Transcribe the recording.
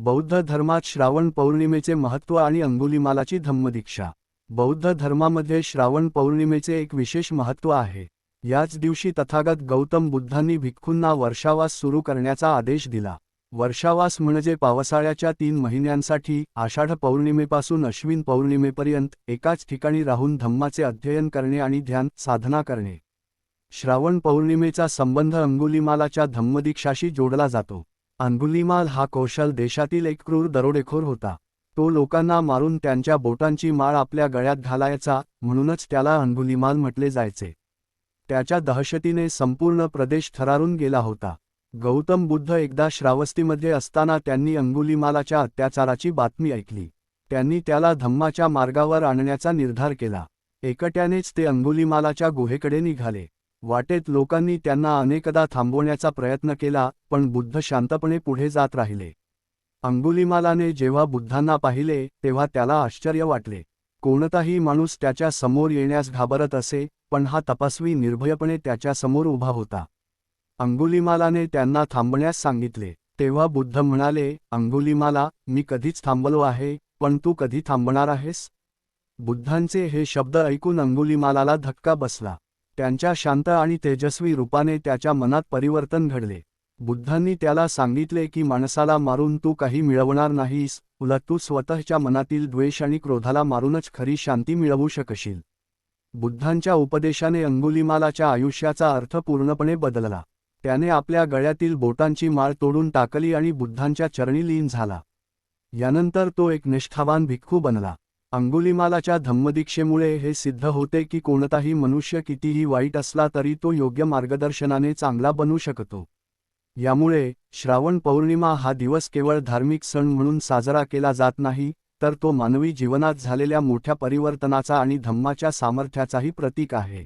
बौद्ध धर्मात श्रावण पौर्णिमेचे महत्त्व आणि अंगुलीमालाची धम्मदीक्षा. बौद्ध धर्मामध्ये श्रावण पौर्णिमेचे एक विशेष महत्त्व आहे. याच दिवशी तथागत गौतम बुद्धांनी भिक्खूंना वर्षावास सुरू करण्याचा आदेश दिला. वर्षावास म्हणजे पावसाळ्याच्या तीन महिन्यांसाठी आषाढ पौर्णिमेपासून अश्विन पौर्णिमेपर्यंत एकाच ठिकाणी राहून धम्माचे अध्ययन करणे आणि ध्यान साधना करणे. श्रावण पौर्णिमेचा संबंध अंगुलीमालाच्या धम्मदीक्षाशी जोडला जातो. अंगुलीमाल हा कौशल देशातील एक क्रूर दरोडेखोर होता. तो लोकांना मारून त्यांच्या बोटांची माळ आपल्या गळ्यात घालायचा म्हणूनच त्याला अंगुलीमाल म्हटले जायचे. त्याच्या दहशतीने संपूर्ण प्रदेश थरारून गेला होता. गौतम बुद्ध एकदा श्रावस्तीमध्ये असताना त्यांनी अंगुलीमालाच्या अत्याचाराची बातमी ऐकली. त्यांनी त्याला धम्माच्या मार्गावर आणण्याचा निर्धार केला. एकट्यानेच ते अंगुलीमालाच्या गुहेकडे निघाले. वाटेत लोकांनी त्यांना अनेकदा थांबवण्याचा प्रयत्न केला पण बुद्ध शांतपणे पुढे जात राहिले. अंगुलीमालाने जेव्हा बुद्धांना पाहिले तेव्हा त्याला आश्चर्य वाटले. कोणताही माणूस त्याच्यासमोर येण्यास घाबरत असे पण हा तपस्वी निर्भयपणे त्याच्यासमोर उभा होता. अंगुलीमालाने त्यांना थांबण्यास सांगितले. तेव्हा बुद्ध म्हणाले अंगुलीमाला मी कधीच थांबलो आहे पण तू कधी थांबणार आहेस? बुद्धांचे हे शब्द ऐकून अंगुलीमालाला धक्का बसला. त्यांच्या शांत आणि तेजस्वी रूपाने त्याच्या मनात परिवर्तन घडले. बुद्धांनी त्याला सांगितले की माणसाला मारून तू काही मिळवणार नाहीस उलट तू स्वतःच्या मनातील द्वेष आणि क्रोधाला मारूनच खरी शांती मिळवू शकशील. बुद्धांच्या उपदेशाने अंगुलीमालाच्या आयुष्याचा अर्थ पूर्णपणे बदलला. त्याने आपल्या गळ्यातील बोटांची माळ तोडून टाकली आणि बुद्धांच्या चरणी लीन झाला. यानंतर तो एक निष्ठावान भिक्खू बनला. अंगुलीमालाच्या धम्मदीक्षेमुळे हे सिद्ध होते की कोणताही मनुष्य कितीही वाईट असला तरी तो योग्य मार्गदर्शनाने चांगला बनू शकतो. यामुळे श्रावण पौर्णिमा हा दिवस केवळ धार्मिक सण म्हणून साजरा केला जात नाही तर तो मानवी जीवनात झालेल्या मोठ्या परिवर्तनाचा आणि धम्माच्या सामर्थ्याचाही प्रतीक आहे.